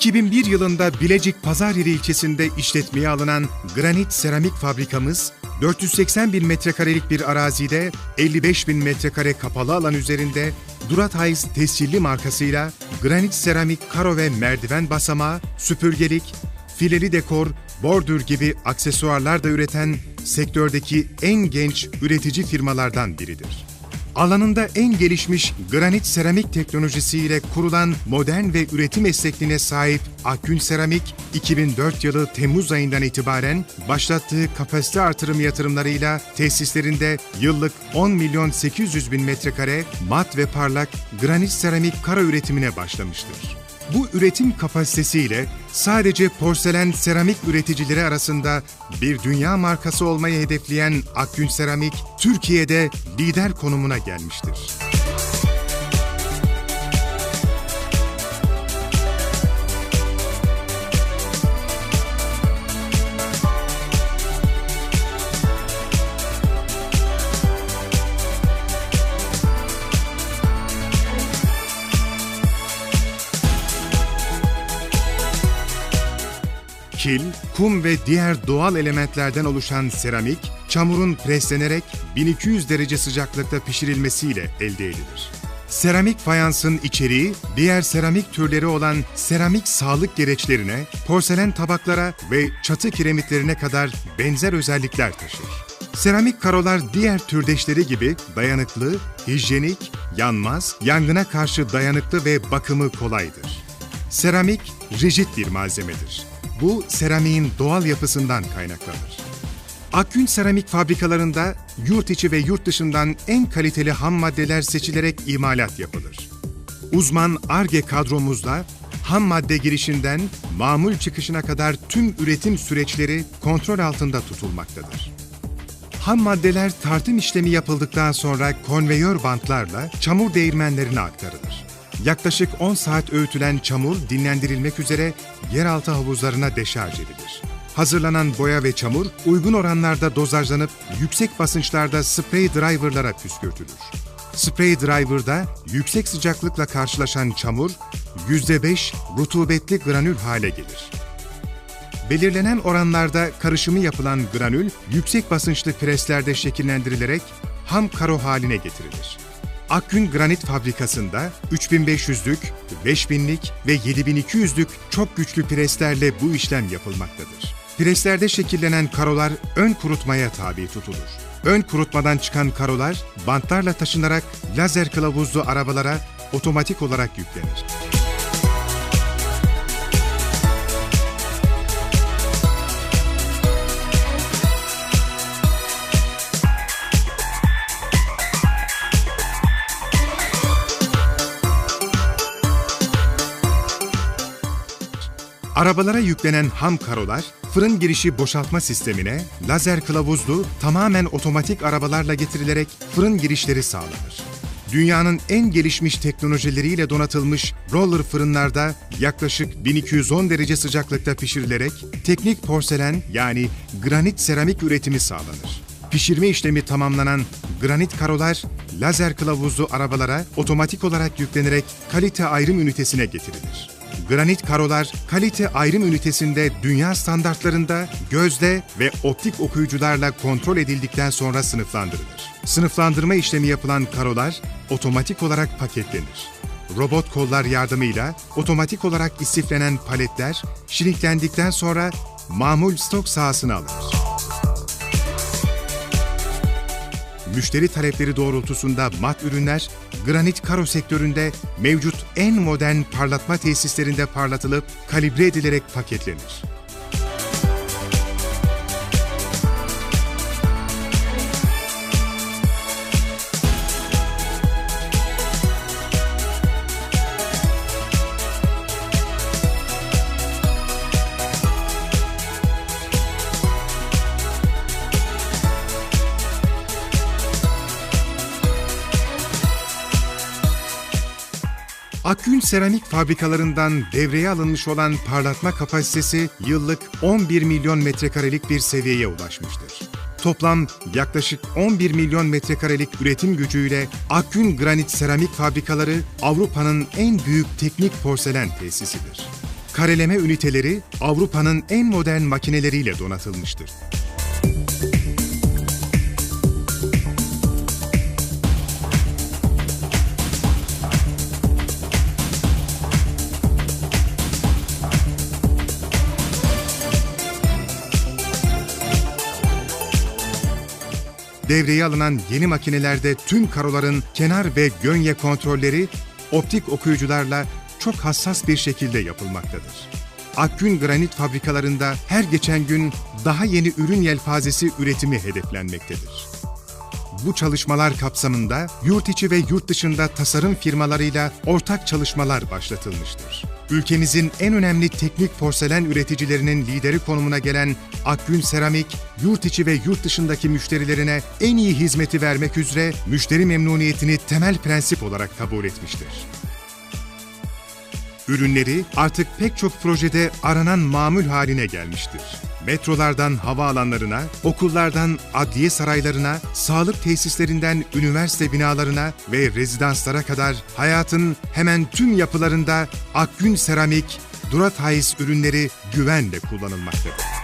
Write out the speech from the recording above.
2001 yılında Bilecik Pazaryeri ilçesinde işletmeye alınan granit seramik fabrikamız, 480 bin metrekarelik bir arazide 55 bin metrekare kapalı alan üzerinde Duratize tescilli markasıyla granit seramik karo ve merdiven basamağı, süpürgelik, fileli dekor, bordür gibi aksesuarlar da üreten sektördeki en genç üretici firmalardan biridir. Alanında en gelişmiş granit seramik teknolojisiyle kurulan modern ve üretim esnekliğine sahip Akgün Seramik, 2004 yılı Temmuz ayından itibaren başlattığı kapasite artırım yatırımlarıyla tesislerinde yıllık 10 milyon 800 bin metrekare mat ve parlak granit seramik kara üretimine başlamıştır. Bu üretim kapasitesiyle sadece porselen seramik üreticileri arasında bir dünya markası olmayı hedefleyen Akgün Seramik, Türkiye'de lider konumuna gelmiştir. Kil, kum ve diğer doğal elementlerden oluşan seramik, çamurun preslenerek 1200 derece sıcaklıkta pişirilmesiyle elde edilir. Seramik fayansın içeriği, diğer seramik türleri olan seramik sağlık gereçlerine, porselen tabaklara ve çatı kiremitlerine kadar benzer özellikler taşır. Seramik karolar diğer türdeşleri gibi dayanıklı, hijyenik, yanmaz, yangına karşı dayanıklı ve bakımı kolaydır. Seramik, rigid bir malzemedir. Bu seramiğin doğal yapısından kaynaklanır. Akgün seramik fabrikalarında yurt içi ve yurt dışından en kaliteli ham maddeler seçilerek imalat yapılır. Uzman ARGE kadromuzda ham madde girişinden mamul çıkışına kadar tüm üretim süreçleri kontrol altında tutulmaktadır. Ham maddeler tartım işlemi yapıldıktan sonra konveyör bantlarla çamur değirmenlerine aktarılır. Yaklaşık 10 saat öğütülen çamur dinlendirilmek üzere yeraltı havuzlarına deşarj edilir. Hazırlanan boya ve çamur uygun oranlarda dozajlanıp yüksek basınçlarda spray driverlara püskürtülür. Spray driver'da yüksek sıcaklıkla karşılaşan çamur %5 rutubetli granül hale gelir. Belirlenen oranlarda karışımı yapılan granül yüksek basınçlı preslerde şekillendirilerek ham karo haline getirilir. Akgün Granit Fabrikası'nda 3500'lük, 5000'lik ve 7200'lük çok güçlü preslerle bu işlem yapılmaktadır. Preslerde şekillenen karolar ön kurutmaya tabi tutulur. Ön kurutmadan çıkan karolar bantlarla taşınarak lazer kılavuzlu arabalara otomatik olarak yüklenir. Arabalara yüklenen ham karolar, fırın girişi boşaltma sistemine, lazer kılavuzlu, tamamen otomatik arabalarla getirilerek fırın girişleri sağlanır. Dünyanın en gelişmiş teknolojileriyle donatılmış roller fırınlarda yaklaşık 1210 derece sıcaklıkta pişirilerek teknik porselen yani granit seramik üretimi sağlanır. Pişirme işlemi tamamlanan granit karolar, lazer kılavuzlu arabalara otomatik olarak yüklenerek kalite ayrım ünitesine getirilir. Granit karolar kalite ayrım ünitesinde dünya standartlarında gözde ve optik okuyucularla kontrol edildikten sonra sınıflandırılır. Sınıflandırma işlemi yapılan karolar otomatik olarak paketlenir. Robot kollar yardımıyla otomatik olarak istiflenen paletler şiriklendikten sonra mamul stok sahasına alınır. Müşteri talepleri doğrultusunda mat ürünler, granit karo sektöründe mevcut en modern parlatma tesislerinde parlatılıp kalibre edilerek paketlenir. Akgün seramik fabrikalarından devreye alınmış olan parlatma kapasitesi yıllık 11 milyon metrekarelik bir seviyeye ulaşmıştır. Toplam yaklaşık 11 milyon metrekarelik üretim gücüyle Akgün Granit Seramik Fabrikaları Avrupa'nın en büyük teknik porselen tesisidir. kareleme üniteleri Avrupa'nın en modern makineleriyle donatılmıştır. Devreye alınan yeni makinelerde tüm karoların kenar ve gönye kontrolleri optik okuyucularla çok hassas bir şekilde yapılmaktadır. Akgün granit fabrikalarında her geçen gün daha yeni ürün yelpazesi üretimi hedeflenmektedir. Bu çalışmalar kapsamında yurt içi ve yurt dışında tasarım firmalarıyla ortak çalışmalar başlatılmıştır. Ülkemizin en önemli teknik porselen üreticilerinin lideri konumuna gelen Akgün Seramik, yurt içi ve yurt dışındaki müşterilerine en iyi hizmeti vermek üzere müşteri memnuniyetini temel prensip olarak kabul etmiştir. Ürünleri artık pek çok projede aranan mamul haline gelmiştir. Metrolardan havaalanlarına, okullardan adliye saraylarına, sağlık tesislerinden üniversite binalarına ve rezidanslara kadar hayatın hemen tüm yapılarında Akgün Seramik, Durathays ürünleri güvenle kullanılmaktadır.